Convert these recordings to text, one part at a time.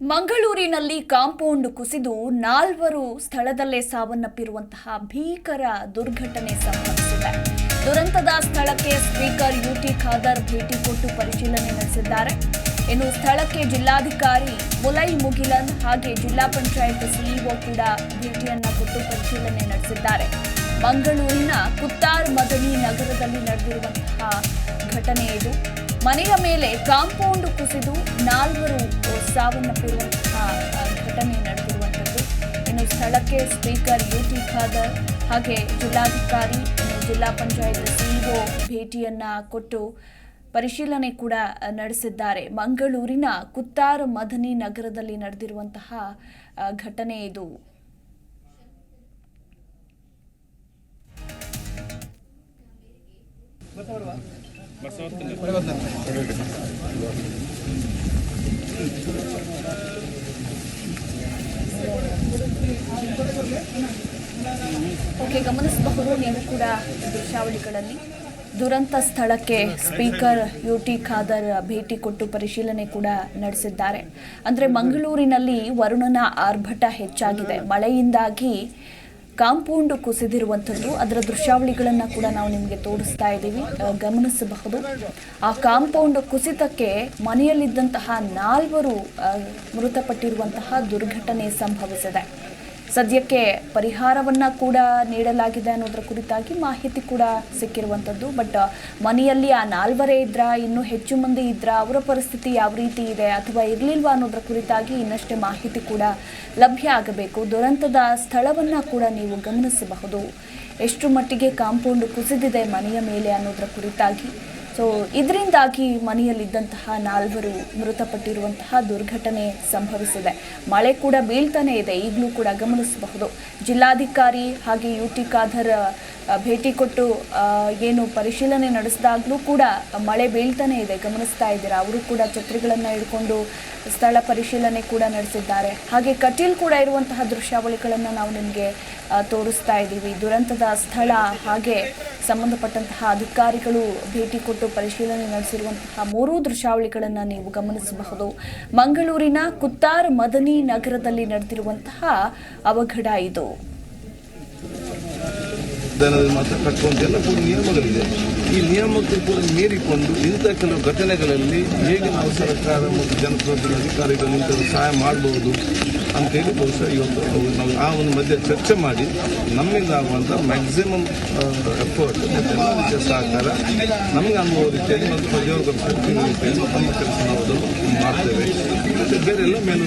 ಮಂಗಳೂರಿನಲ್ಲಿ ಕಾಂಪೌಂಡ್ ಕುಸಿದು ನಾಲ್ವರು ಸ್ಥಳದಲ್ಲೇ ಸಾವನ್ನಪ್ಪಿರುವಂತಹ ಭೀಕರ ದುರ್ಘಟನೆ ಸಂಭವಿಸಿದೆ. ದುರಂತದ ಸ್ಥಳಕ್ಕೆ ಸ್ಪೀಕರ್ ಯುಟಿ ಖಾದರ್ ಭೇಟಿ ಕೊಟ್ಟು ಪರಿಶೀಲನೆ ನಡೆಸಿದ್ದಾರೆ. ಇನ್ನು ಸ್ಥಳಕ್ಕೆ ಜಿಲ್ಲಾಧಿಕಾರಿ ಮುಲೈ ಮುಗಿಲನ್ ಹಾಗೆ ಜಿಲ್ಲಾ ಪಂಚಾಯತ್ ಸಿಇಒ ಕೂಡ ಭೇಟಿಯನ್ನ ಕೊಟ್ಟು ಪರಿಶೀಲನೆ ನಡೆಸಿದ್ದಾರೆ. ಮಂಗಳೂರಿನ ಕುತ್ತಾರ್ ಮದನಿ ನಗರದಲ್ಲಿ ನಡೆದಿರುವಂತಹ ಘಟನೆ ಇದು. ಮನೆಯ ಮೇಲೆ ಕಾಂಪೌಂಡ್ ಕುಸಿದು ನಾಲ್ವರು ಸಾವನ್ನಪ್ಪಿರುವಂತಹ ಆ, ಘಟನೆ ನಡೆದಿರುವಂಥದ್ದು. ಇನ್ನು ಸ್ಥಳಕ್ಕೆ ಸ್ಪೀಕರ್ ಯುಟಿ ಖಾದರ್ ಹಾಗೆ ಜಿಲ್ಲಾಧಿಕಾರಿ ಜಿಲ್ಲಾ ಪಂಚಾಯತ್ ಸಿಇಒ ಭೇಟಿಯನ್ನ ಕೊಟ್ಟು ಪರಿಶೀಲನೆ ಕೂಡ ನಡೆಸಿದ್ದಾರೆ. ಮಂಗಳೂರಿನ ಕುತ್ತಾರ್ ಮದನಿ ನಗರದಲ್ಲಿ ನಡೆದಿರುವಂತಹ ಘಟನೆ ಇದು. ಓಕೆ, ಗಮನಿಸಬಹುದು, ನೀವು ಕೂಡ ದೃಶ್ಯಾವಳಿಗಳಲ್ಲಿ ದುರಂತ ಸ್ಥಳಕ್ಕೆ ಸ್ಪೀಕರ್ ಯುಟಿ ಖಾದರ್ ಭೇಟಿ ಕೊಟ್ಟು ಪರಿಶೀಲನೆ ಕೂಡ ನಡೆಸಿದ್ದಾರೆ. ಅಂದರೆ ಮಂಗಳೂರಿನಲ್ಲಿ ವರುಣನ ಆರ್ಭಟ ಹೆಚ್ಚಾಗಿದೆ. ಮಳೆಯಿಂದಾಗಿ ಕಾಂಪೌಂಡ್ ಕುಸಿದಿರುವಂಥದ್ದು, ಅದರ ದೃಶ್ಯಾವಳಿಗಳನ್ನು ಕೂಡ ನಾವು ನಿಮಗೆ ತೋರಿಸ್ತಾ ಇದ್ದೀವಿ. ಗಮನಿಸಬಹುದು. ಆ ಕಾಂಪೌಂಡ್ ಕುಸಿತಕ್ಕೆ ಮನೆಯಲ್ಲಿದ್ದಂತಹ ನಾಲ್ವರು ಮೃತಪಟ್ಟಿರುವಂತಹ ದುರ್ಘಟನೆ ಸಂಭವಿಸಿದೆ. ಸದ್ಯಕ್ಕೆ ಪರಿಹಾರವನ್ನ ಕೂಡ ನೀಡಲಾಗಿದೆ ಅನ್ನೋದರ ಕುರಿತಾಗಿ ಮಾಹಿತಿ ಕೂಡ ಸಿಕ್ಕಿರುವಂಥದ್ದು. ಬಟ್ ಮನೆಯಲ್ಲಿ ಆ ನಾಲ್ವರೇ ಇದ್ರ, ಇನ್ನೂ ಹೆಚ್ಚು ಮಂದಿ ಇದ್ರ, ಅವರ ಪರಿಸ್ಥಿತಿ ಯಾವ ರೀತಿ ಇದೆ ಅಥವಾ ಇರಲಿಲ್ವಾ ಅನ್ನೋದರ ಕುರಿತಾಗಿ ಇನ್ನಷ್ಟೇ ಮಾಹಿತಿ ಕೂಡ ಲಭ್ಯ ಆಗಬೇಕು. ದುರಂತದ ಸ್ಥಳವನ್ನ ಕೂಡ ನೀವು ಗಮನಿಸಬಹುದು. ಎಷ್ಟು ಮಟ್ಟಿಗೆ ಕಾಂಪೌಂಡ್ ಕುಸಿದಿದೆ ಮನೆಯ ಮೇಲೆ ಅನ್ನೋದರ ಕುರಿತಾಗಿ. ಸೊ ಇದರಿಂದಾಗಿ ಮನೆಯಲ್ಲಿದ್ದಂತಹ ನಾಲ್ವರು ಮೃತಪಟ್ಟಿರುವಂತಹ ದುರ್ಘಟನೆ ಸಂಭವಿಸಿದೆ. ಮಳೆ ಕೂಡ ಬೀಳ್ತಾನೆ ಇದೆ. ಈಗಲೂ ಕೂಡ ಗಮನಿಸಬಹುದು. ಜಿಲ್ಲಾಧಿಕಾರಿ ಹಾಗೆ ಯು ಟಿ ಖಾದರ್ ಭೇಟಿ ಕೊಟ್ಟು ಏನು ಪರಿಶೀಲನೆ ನಡೆಸಿದಾಗಲೂ ಕೂಡ ಮಳೆ ಬೀಳ್ತಾನೆ ಇದೆ. ಗಮನಿಸ್ತಾ ಇದ್ದೀರಾ? ಅವರು ಕೂಡ ಛತ್ರಿಗಳನ್ನು ಹಿಡ್ಕೊಂಡು ಸ್ಥಳ ಪರಿಶೀಲನೆ ಕೂಡ ನಡೆಸಿದ್ದಾರೆ. ಹಾಗೆ ಕಟೀಲ್ ಕೂಡ ಇರುವಂತಹ ದೃಶ್ಯಾವಳಿಗಳನ್ನು ನಾವು ನಿಮಗೆ ತೋರಿಸ್ತಾ ಇದ್ದೀವಿ. ದುರಂತದ ಸ್ಥಳ ಹಾಗೆ ಸಂಬಂಧಪಟ್ಟಂತಹ ಅಧಿಕಾರಿಗಳು ಭೇಟಿ ಕೊಟ್ಟು ಪರಿಶೀಲನೆ ನಡೆಸಿರುವಂತಹ ಮೂರೂ ದೃಶ್ಯಾವಳಿಗಳನ್ನು ನೀವು ಗಮನಿಸಬಹುದು. ಮಂಗಳೂರಿನ ಕುತ್ತಾರ್ ಮದನಿ ನಗರದಲ್ಲಿ ನಡೆದಿರುವಂತಹ ಅವಘಡ ಇದು. ಈ ನಿಯಮಕ್ಕೆ ಕೂಡ ಮೀರಿಕೊಂಡು ಇಂಥ ಕೆಲವು ಘಟನೆಗಳಲ್ಲಿ ಹೇಗೆ ನಾವು ಸರ್ಕಾರ ಮತ್ತು ಜನಪ್ರತಿನಿಧಿ ಅಧಿಕಾರಿಗಳು ಇಂಥ ಸಹಾಯ ಮಾಡಬಹುದು ಅಂತೇಳಿ ಬಹುಶಃ ಇವತ್ತು ನಾವು ಆ ಒಂದು ಮಧ್ಯೆ ಚರ್ಚೆ ಮಾಡಿ ನಮ್ಮಿಂದ ಆಗುವಂಥ ಮ್ಯಾಕ್ಸಿಮಮ್ ಎಫರ್ಟ್ ಮತ್ತು ಎಲ್ಲ ಸಹಕಾರ ನಮಗೆ ಅನುಭವ ರೀತಿಯಲ್ಲಿ ಮತ್ತು ಪ್ರಯೋಗದ ಶಕ್ತಿ ರೀತಿಯಲ್ಲಿ ನಮ್ಮ ಕೆಲಸ ನಾವು ಮಾಡ್ತೇವೆ. ಮತ್ತು ಬೇರೆ ಎಲ್ಲ ಮೇಲೂ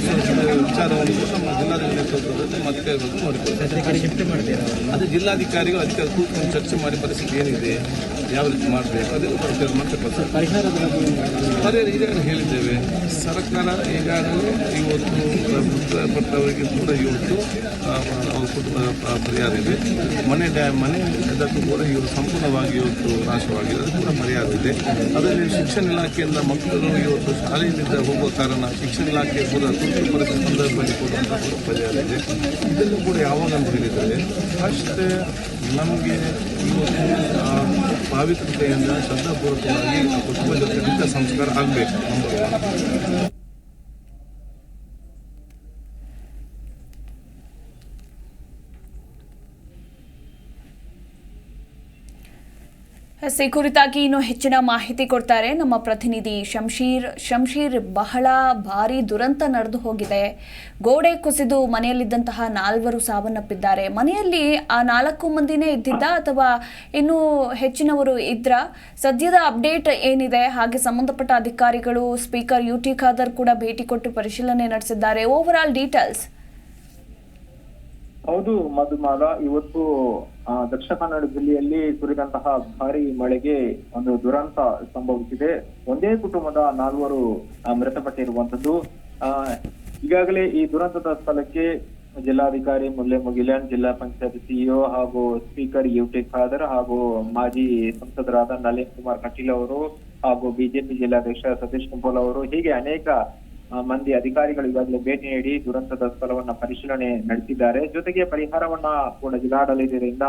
ವಿಚಾರವನ್ನು ಕೂಡ ನಮ್ಮ ಜಿಲ್ಲಾಧಿಕಾರಿ ನೇತೃತ್ವದಲ್ಲಿ ಮತ್ತೆ ಅಧಿಕಾರಿಗಳು ನೋಡಿಕೊಳ್ಳುತ್ತಾರೆ ಅದು ಜಿಲ್ಲಾಧಿಕಾರಿಗಳು ಅಧಿಕಾರಿ ಕೂತ್ಕೊಂಡು ಚರ್ಚೆ ಮಾಡಿ ಪರಿಸ್ಥಿತಿ ಏನಿದೆ? ಯಾವ ರೀತಿ ಮಾಡಬೇಕು ಅದೆಲ್ಲ ಪರಿಹಾರ ಮಾಡ್ತಕ್ಕಂಥ ಪರಿಹಾರ ಈಗಾಗಲೇ ಹೇಳಿದ್ದೇವೆ. ಸರ್ಕಾರ ಈಗಾಗಲೇ ಇವತ್ತು ಮೃತಪಟ್ಟವರಿಗೆ ಕೂಡ ಇವತ್ತು ಅವ್ರ ಕುಟುಂಬ ಪರಿಹಾರ ಇದೆ. ಮನೆ ಡ್ಯಾಮ್ ಮನೆ ಇದಕ್ಕೂ ಕೂಡ ಇವರು ಸಂಪೂರ್ಣವಾಗಿ ಇವತ್ತು ನಾಶವಾಗಿದೆ ಅದು ಕೂಡ ಪರಿಹಾರ ಇದೆ. ಅದರಲ್ಲಿ ಶಿಕ್ಷಣ ಇಲಾಖೆಯಿಂದ ಮಕ್ಕಳು ಇವತ್ತು ಶಾಲೆಯಿಂದ ಹೋಗುವ ಕಾರಣ ಶಿಕ್ಷಣ ಇಲಾಖೆ ಕೂಡ ತುರ್ತು ಪರಿಸ್ಥಿತಿ ಸಂದರ್ಭದಲ್ಲಿ ಕೊಡುವಂಥ ಕೂಡ ಪರಿಹಾರ ಇದೆ. ಇದನ್ನು ಕೂಡ ಯಾವಾಗ ಅಂತ ಹೇಳಿದರೆ ಫಸ್ಟ್ ನಮಗೆ ಇವತ್ತು ಪಾವಿತ್ರತೆಯಿಂದ ಶ್ರದ್ಧಾಪೂರ್ವಕವಾಗಿ ಕುಟುಂಬ ಜೊತೆ ಸಂಸ್ಕಾರ ಆಗಬೇಕು. ಈ ಕುರಿತಾಗಿ ಇನ್ನೂ ಹೆಚ್ಚಿನ ಮಾಹಿತಿ ಕೊಡ್ತಾರೆ ನಮ್ಮ ಪ್ರತಿನಿಧಿ ಶಂಶೀರ್. ಶಂಶೀರ್, ಬಹಳ ಭಾರಿ ದುರಂತ ನಡೆದು ಹೋಗಿದೆ. ಗೋಡೆ ಕುಸಿದು ಮನೆಯಲ್ಲಿದ್ದಂತಹ ನಾಲ್ವರು ಸಾವನ್ನಪ್ಪಿದ್ದಾರೆ. ಮನೆಯಲ್ಲಿ ಆ ನಾಲ್ಕು ಮಂದಿನೇ ಇದ್ದಿದ್ದ ಅಥವಾ ಇನ್ನೂ ಹೆಚ್ಚಿನವರು ಇದ್ರ? ಸದ್ಯದ ಅಪ್ಡೇಟ್ ಏನಿದೆ? ಹಾಗೆ ಸಂಬಂಧಪಟ್ಟ ಅಧಿಕಾರಿಗಳು, ಸ್ಪೀಕರ್ ಯು ಟಿ ಖಾದರ್ ಕೂಡ ಭೇಟಿ ಕೊಟ್ಟು ಪರಿಶೀಲನೆ ನಡೆಸಿದ್ದಾರೆ. ಓವರ್ ಆಲ್ ಡೀಟೇಲ್ಸ್ ಹೌದು, ಮಧುಮಾಲ. ಇವತ್ತು ದಕ್ಷಿಣ ಕನ್ನಡ ಜಿಲ್ಲೆಯಲ್ಲಿ ಸುರಿದಂತಹ ಭಾರಿ ಮಳೆಗೆ ಒಂದು ದುರಂತ ಸಂಭವಿಸಿದೆ. ಒಂದೇ ಕುಟುಂಬದ ನಾಲ್ವರು ಮೃತಪಟ್ಟಿರುವಂತದ್ದು ಈಗಾಗಲೇ ಈ ದುರಂತದ ಸ್ಥಳಕ್ಕೆ ಜಿಲ್ಲಾಧಿಕಾರಿ ಮುಲ್ಲೆ ಮುಗಿಲನ್, ಜಿಲ್ಲಾ ಪಂಚಾಯತ್ ಸಿಇಒ ಹಾಗೂ ಸ್ಪೀಕರ್ ಯು ಟಿ ಖಾದರ್ ಹಾಗೂ ಮಾಜಿ ಸಂಸದರಾದ ನಳಿನ್ ಕುಮಾರ್ ಕಟೀಲ್ ಅವರು ಹಾಗೂ ಬಿಜೆಪಿ ಜಿಲ್ಲಾಧ್ಯಕ್ಷ ಸತೀಶ್ ಕುಂಪೋಲ್ ಅವರು ಹೀಗೆ ಅನೇಕ ಮಂದಿ ಅಧಿಕಾರಿಗಳು ಈಗಾಗಲೇ ಭೇಟಿ ನೀಡಿ ದುರಂತದ ಸ್ಥಳವನ್ನ ಪರಿಶೀಲನೆ ನಡೆಸಿದ್ದಾರೆ. ಜೊತೆಗೆ ಪರಿಹಾರವನ್ನ ಕೂಡ ಜಿಲ್ಲಾಡಳಿತದಿಂದ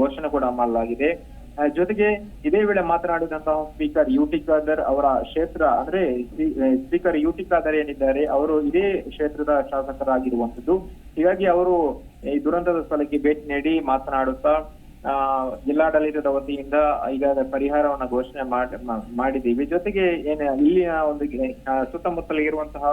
ಘೋಷಣೆ ಕೂಡ ಮಾಡಲಾಗಿದೆ. ಜೊತೆಗೆ ಇದೇ ವೇಳೆ ಮಾತನಾಡಿದಂತಹ ಸ್ಪೀಕರ್ ಯುಟಿ ಖಾದರ್ ಅವರ ಕ್ಷೇತ್ರ, ಅಂದ್ರೆ ಸ್ಪೀಕರ್ ಯು ಟಿ ಖಾದರ್ ಏನಿದ್ದಾರೆ, ಅವರು ಇದೇ ಕ್ಷೇತ್ರದ ಶಾಸಕರಾಗಿರುವಂತದ್ದು ಹೀಗಾಗಿ ಅವರು ಈ ದುರಂತದ ಸ್ಥಳಕ್ಕೆ ಭೇಟಿ ನೀಡಿ ಮಾತನಾಡುತ್ತಾ ಜಿಲ್ಲಾಡಳಿತದ ವತಿಯಿಂದ ಈಗ ಪರಿಹಾರವನ್ನ ಘೋಷಣೆ ಮಾಡಿ ಮಾಡಿದ್ದೀವಿ. ಜೊತೆಗೆ ಏನ ಇಲ್ಲಿನ ಒಂದು ಸುತ್ತಮುತ್ತಲು ಇರುವಂತಹ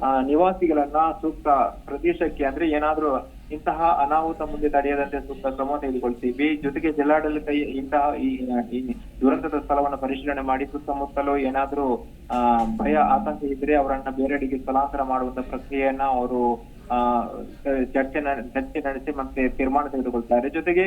ಆ, ನಿವಾಸಿಗಳನ್ನ ಸೂಕ್ತ ಪ್ರದೇಶಕ್ಕೆ ಅಂದ್ರೆ ಏನಾದ್ರೂ ಇಂತಹ ಅನಾಹುತ ಮುಂದೆ ತಡೆಯದಂತೆ ಸೂಕ್ತ ಕ್ರಮ ತೆಗೆದುಕೊಳ್ತೀವಿ. ಜೊತೆಗೆ ಜಿಲ್ಲಾಡಳಿತ ಇಂತಹ ಈ ದುರಂತದ ಸ್ಥಳವನ್ನು ಪರಿಶೀಲನೆ ಮಾಡಿ ಸುತ್ತಮುತ್ತಲು ಏನಾದ್ರೂ ಭಯ ಆತಂಕ ಇದ್ರೆ ಅವರನ್ನ ಬೇರೆಡೆಗೆ ಸ್ಥಳಾಂತರ ಮಾಡುವಂತ ಪ್ರಕ್ರಿಯೆಯನ್ನ ಅವರು ಚರ್ಚೆ ಚರ್ಚೆ ನಡೆಸಿ ಮತ್ತೆ ತೀರ್ಮಾನ ತೆಗೆದುಕೊಳ್ತಾರೆ. ಜೊತೆಗೆ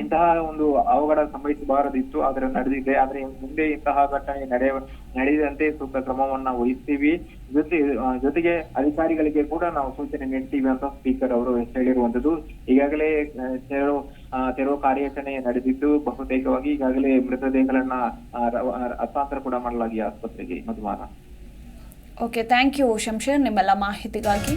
ಇಂತಹ ಒಂದು ಅವಘಡ ಸಂಭವಿಸಬಾರದಿತ್ತು. ಆದ್ರೆ ನಡೆದಿದೆ ಆದ್ರೆ ಮುಂದೆ ಇಂತಹ ಘಟನೆ ನಡೆಯ ನಡೆಯದಂತೆ ಸೂಕ್ತ ಕ್ರಮವನ್ನ ವಹಿಸ್ತೀವಿ. ಜೊತೆ ಜೊತೆಗೆ ಅಧಿಕಾರಿಗಳಿಗೆ ಕೂಡ ನಾವು ಸೂಚನೆ ನೀಡ್ತೀವಿ ಅಂತ ಸ್ಪೀಕರ್ ಅವರು ಹೇಳಿರುವಂತದ್ದು ಈಗಾಗಲೇ ತೆರವು ತೆರವು ಕಾರ್ಯಾಚರಣೆ ನಡೆದಿದ್ದು, ಬಹುತೇಕವಾಗಿ ಈಗಾಗಲೇ ಮೃತದೇಹಗಳನ್ನ ಹಸ್ತಾಂತರ ಕೂಡ ಮಾಡಲಾಗಿದೆ ಆಸ್ಪತ್ರೆಗೆ. ಮಧುಮಾನ ಓಕೆ ಥ್ಯಾಂಕ್ ಯು ಶಂಶೇರ್ ನಿಮ್ಮೆಲ್ಲ ಮಾಹಿತಿಗಾಗಿ.